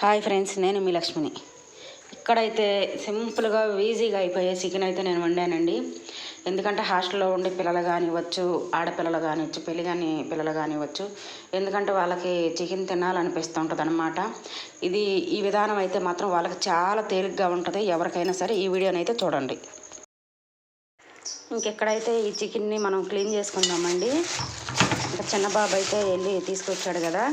Hi friends నేను మీ లక్ష్మిని. ఇక్కడైతే సింపుల్గా ఈజీగా అయిపోయే చికెన్ అయితే నేను వండానండి. ఎందుకంటే హాస్టల్లో ఉండే పిల్లలు కానివ్వచ్చు ఆడపిల్లలు కానివచ్చు పెళ్ళి కాని పిల్లలు కానివ్వచ్చు ఎందుకంటే వాళ్ళకి చికెన్ తినాలనిపిస్తూ ఉంటుంది అనమాట ఇది ఈ విధానం అయితే మాత్రం వాళ్ళకి చాలా తేలిగ్గా ఉంటుంది. ఎవరికైనా సరే ఈ వీడియోని అయితే చూడండి. ఇంకెక్కడైతే ఈ చికెన్ని మనం క్లీన్ చేసుకుందామండి ఇంకా చిన్న బాబు అయితే వెళ్ళి తీసుకొచ్చాడు కదా.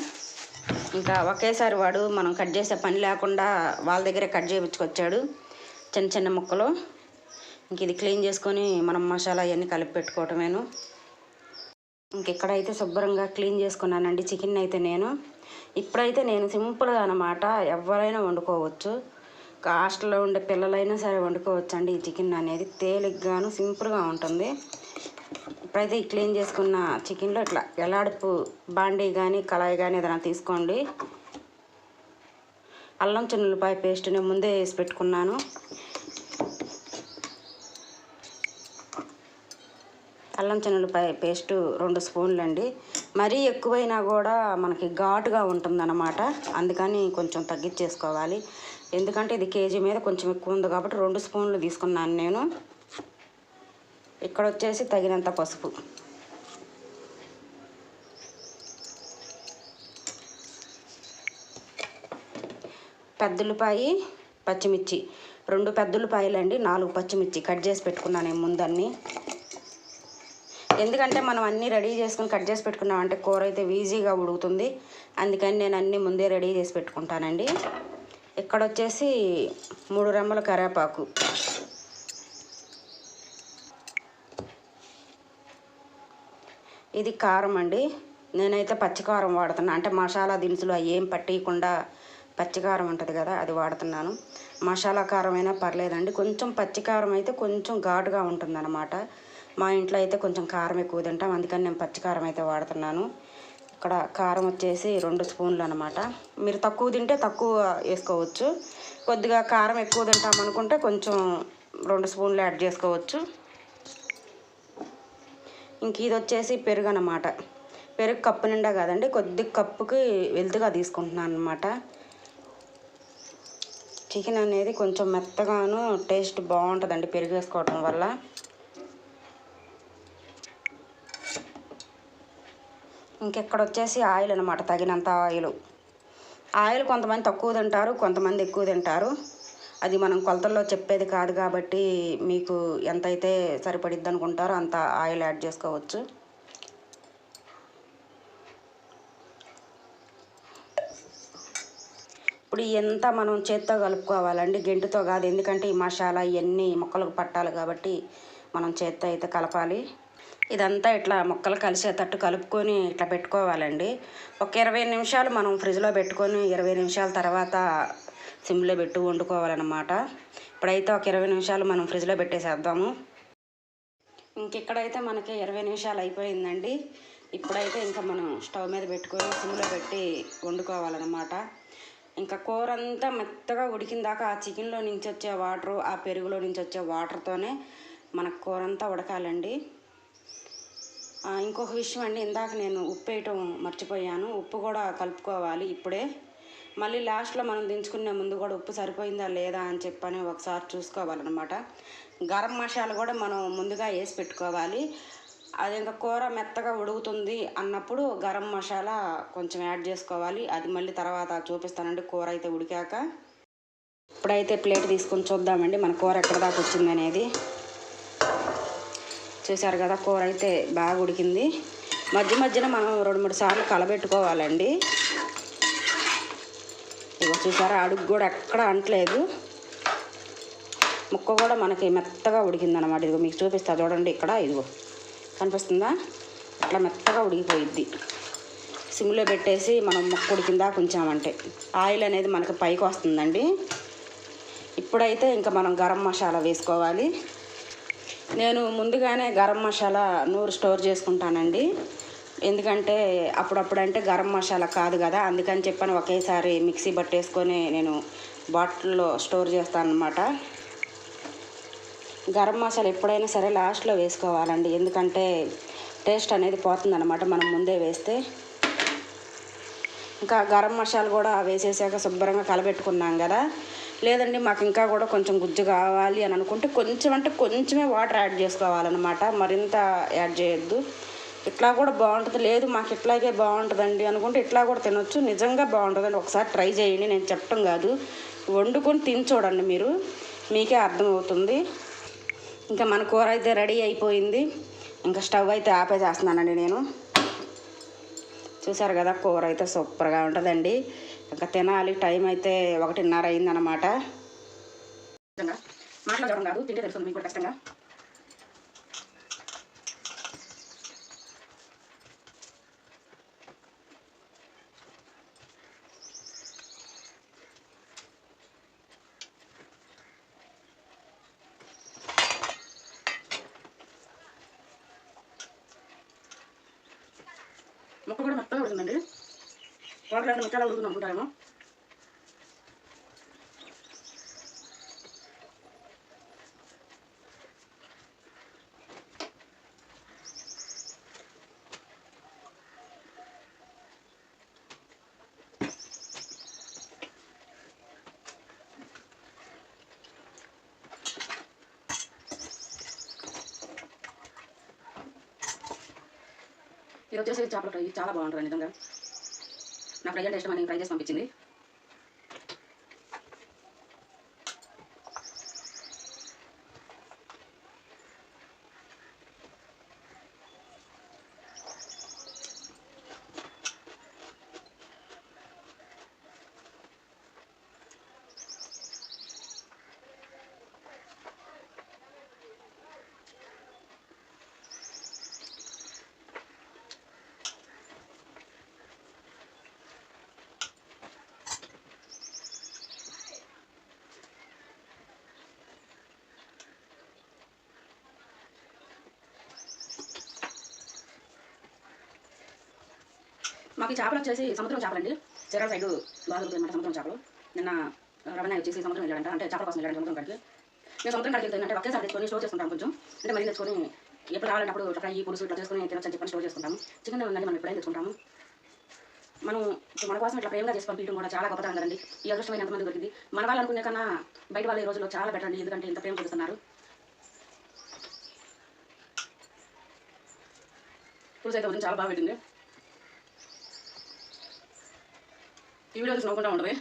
ఇంకా ఒకేసారి వాడు మనం కట్ చేసే పని లేకుండా వాళ్ళ దగ్గరే కట్ చేయించుకొచ్చాడు చిన్న చిన్న ముక్కలు. ఇంక ఇది క్లీన్ చేసుకొని మనం మసాలా అవన్నీ కలిపి పెట్టుకోవటమేను. ఇంకెక్కడైతే శుభ్రంగా క్లీన్ చేసుకున్నానండి చికెన్ అయితే నేను. ఇప్పుడైతే నేను సింపుల్గా అనమాట ఎవరైనా వండుకోవచ్చు. హాస్టల్లో ఉండే పిల్లలైనా సరే వండుకోవచ్చు అండి ఈ చికెన్ అనేది. తేలిగ్గాను సింపుల్గా ఉంటుంది. ఎప్పుడైతే ఈ క్లీన్ చేసుకున్న చికెన్లో ఇట్లా ఎలాడుపు బాండీ కానీ కళాయి కానీ ఏదైనా తీసుకోండి. అల్లం చిన్నులపాయ పేస్ట్ నేను ముందే వేసి పెట్టుకున్నాను. అల్లం చిన్నులపాయ పేస్ట్ రెండు స్పూన్లు అండి మరీ ఎక్కువైనా కూడా మనకి ఘాటుగా ఉంటుందన్నమాట. అందుకని కొంచెం తగ్గించేసుకోవాలి. ఎందుకంటే ఇది కేజీ మీద కొంచెం ఎక్కువ ఉంది కాబట్టి రెండు స్పూన్లు తీసుకున్నాను నేను. ఇక్కడ వచ్చేసి తగినంత పసుపు. పెద్దలపాయి పచ్చిమిర్చి. రెండు పెద్దలపాయలండి నాలుగు పచ్చిమిర్చి. కట్ చేసి పెట్టుకున్నాను నేను ముందన్నీ. ఎందుకంటే మనం అన్నీ రెడీ చేసుకుని కట్ చేసి పెట్టుకున్నామంటే కూర అయితే ఈజీగా ఉడుకుతుంది. అందుకని నేను అన్నీ ముందే రెడీ చేసి పెట్టుకుంటానండి. ఇక్కడ వచ్చేసి మూడు రెమ్మల కరేపాకు ఇది కారం అండి నేనైతే పచ్చికారం వాడుతున్నాను అంటే మసాలా దినుసులు అవి ఏం పట్టేయకుండా పచ్చికారం ఉంటుంది కదా అది వాడుతున్నాను. మసాలా కారం అయినా పర్లేదండి. కొంచెం పచ్చికారం అయితే కొంచెం ఘాటుగా ఉంటుందన్నమాట. మా ఇంట్లో అయితే కొంచెం కారం ఎక్కువ తింటాం. అందుకని నేను పచ్చికారం అయితే వాడుతున్నాను. ఇక్కడ కారం వచ్చేసి రెండు స్పూన్లు అనమాట మీరు తక్కువ తింటే తక్కువ వేసుకోవచ్చు. కొద్దిగా కారం ఎక్కువ తింటాం అనుకుంటే కొంచెం రెండు స్పూన్లు యాడ్ చేసుకోవచ్చు. ఇంక ఇది వచ్చేసి పెరుగు అనమాట పెరుగు కప్పు నిండా కాదండి కొద్ది కప్పుకి వెలుతుగా తీసుకుంటున్నాను అనమాట చికెన్ అనేది కొంచెం మెత్తగాను టేస్ట్ బాగుంటుందండి పెరుగు వేసుకోవటం వల్ల. ఇంకెక్కడ వచ్చేసి ఆయిల్ అనమాట తగినంత ఆయిల్. ఆయిల్ కొంతమంది తక్కువ తింటారు కొంతమంది ఎక్కువ తింటారు. అది మనం కొలతల్లో చెప్పేది కాదు కాబట్టి మీకు ఎంతైతే సరిపడిద్ది అనుకుంటారో అంత ఆయిల్ యాడ్ చేసుకోవచ్చు. ఇప్పుడు ఎంత మనం చేత్తో కలుపుకోవాలండి? గెంటుతో కాదు ఎందుకంటే ఈ మసాలా ఇవన్నీ మొక్కలకు పట్టాలి కాబట్టి మనం చేత్తో అయితే కలపాలి. ఇదంతా ఇట్లా మొక్కలు కలిసేటట్టు కలుపుకొని ఇట్లా పెట్టుకోవాలండి. ఒక ఇరవై నిమిషాలు మనం ఫ్రిడ్జ్లో పెట్టుకొని ఇరవై నిమిషాల తర్వాత సిమ్లో పెట్టి వండుకోవాలన్నమాట. ఇప్పుడైతే ఒక ఇరవై నిమిషాలు మనం ఫ్రిడ్జ్లో పెట్టేసేద్దాము. ఇంకెక్కడైతే మనకి ఇరవై నిమిషాలు అయిపోయిందండి ఇప్పుడైతే ఇంకా మనం స్టవ్ మీద పెట్టుకొని సిమ్లో పెట్టి వండుకోవాలన్నమాట. ఇంకా కూర అంతా మెత్తగా ఉడికిన దాకా ఆ చికెన్లో నుంచి వచ్చే వాటరు ఆ పెరుగులో నుంచి వచ్చే వాటర్తోనే మన కూర అంతా ఉడకాలండి ఇంకొక విషయం అండి ఇందాక నేను ఉప్పు వేయటం మర్చిపోయాను. ఉప్పు కూడా కలుపుకోవాలి ఇప్పుడే. మళ్ళీ లాస్ట్లో మనం దించుకునే ముందు కూడా ఉప్పు సరిపోయిందా లేదా అని చెప్పని ఒకసారి చూసుకోవాలన్నమాట. గరం మసాలా కూడా మనం ముందుగా వేసి పెట్టుకోవాలి. అది ఇంకా కూర మెత్తగా ఉడుకుతుంది అన్నప్పుడు గరం మసాలా కొంచెం యాడ్ చేసుకోవాలి. అది మళ్ళీ తర్వాత చూపిస్తానండి కూర అయితే ఉడికాక. ఇప్పుడైతే ప్లేట్ తీసుకొని చూద్దామండి మన కూర ఎక్కడ దాకా వచ్చింది అనేది. చూసారు కదా కూర అయితే బాగా ఉడికింది. మధ్య మధ్యన మనం రెండు మూడు సార్లు కలబెట్టుకోవాలండి. ఇగో చూసారా అడుగు కూడా ఎక్కడ అంటలేదు. ముక్క కూడా మనకి మెత్తగా ఉడికిందనమాట. ఇదిగో మీకు చూపిస్తా చూడండి ఇక్కడ ఇదిగో. కనిపిస్తుందా? ఇట్లా మెత్తగా ఉడికిపోయిద్ది. సిమ్లో పెట్టేసి మనం ముక్క ఉడికిందా కొంచెమంటే ఆయిల్ అనేది మనకి పైకి వస్తుందండి. ఇప్పుడైతే ఇంకా మనం గరం మసాలా వేసుకోవాలి. నేను ముందుగానే గరం మసాలా నూరు స్టోర్ చేసుకుంటానండి. ఎందుకంటే అప్పుడప్పుడు అంటే గరం మసాలా కాదు కదా అందుకని చెప్పని ఒకేసారి మిక్సీ పట్టేసుకొని నేను బాటిల్లో స్టోర్ చేస్తాను అనమాట గరం మసాలా ఎప్పుడైనా సరే లాస్ట్లో వేసుకోవాలండి ఎందుకంటే టేస్ట్ అనేది పోతుందన్నమాట మనం ముందే వేస్తే. ఇంకా గరం మసాలా కూడా వేసేసాక శుభ్రంగా కలబెట్టుకున్నాం కదా లేదండి మాకు ఇంకా కూడా కొంచెం గుజ్జు కావాలి అని అనుకుంటే కొంచెం అంటే కొంచెమే వాటర్ యాడ్ చేసుకోవాలన్నమాట మరింత యాడ్ చేయొద్దు. ఇట్లా కూడా బాగుంటుంది. లేదు మాకు ఇట్లాగే బాగుంటుందండి అనుకుంటే ఇట్లా కూడా తినొచ్చు. నిజంగా బాగుంటుందండి. ఒకసారి ట్రై చేయండి. నేను చెప్పటం కాదు. వండుకొని తిని చూడండి మీరు. మీకే అర్థమవుతుంది. ఇంకా మన కూర అయితే రెడీ అయిపోయింది. ఇంకా స్టవ్ అయితే ఆపేసేస్తున్నానండి నేను. చూసారు కదా కూర అయితే సూపర్గా ఉంటుందండి. ఇంకా తినాలి. టైం అయితే ఒకటిన్నర అయిందనమాట మాట్లాడడం కాదు తింటే తెలుస్తుంది మీకు కూడా కష్టంగా మొక్క కూడా మెత్తగా ఉడుతుందండి వాటర్ లేకుండా మెత్తగా ఉడుతుంది ఇది వచ్చేసి చేపల ఫ్రై చాలా బాగుంటుంది నిజంగా. నా ఫ్రై అంటే ఇష్టం అని ఫ్రై చేసి పంపించింది. మాకు చేపలు వచ్చేసి సముద్రం చేపలండి. చీరాల సైడ్ బాగా సముద్రం చేపలు. నిన్న రమణ వచ్చేసి సముద్రం వెళ్ళాడంట. అంటే చేపల కోసం వెళ్ళాడు సముద్రం కడికి. నేను సముద్రం కడికి వెళ్తాను అంటే ఒకేసారి తెచ్చుకొని స్టోర్ చేసుకుంటాం కొంచెం. అంటే మరీ తెచ్చుకొని ఎప్పుడు కావాలంటే అప్పుడు ఫ్రై పులుసు ఇట్లా చేసుకొని తినొచ్చు చెప్పని స్టోర్ చేసుకుంటాము. చికెన్ ఉందండి మనం ఎప్పుడైనా తెచ్చుకుంటాము. మనం మన కోసం ఇట్లా ప్రేమగా చేసి పంపించడం కూడా చాలా గొప్పతనం కదండి. ఈ అదృష్టమైన ఎంతమంది దొరికింది. మన వాళ్ళు అనుకునే కన్నా బయట వాళ్ళు ఈ రోజుల్లో చాలా బెటర్ అండి. ఎందుకంటే ఇంత ప్రేమ చూపిస్తున్నారు. పులుసు అయితే చాలా బాగా పెట్టింది. ఈ వీడియో చూసి నవ్వుకుంటా ఉంటుంది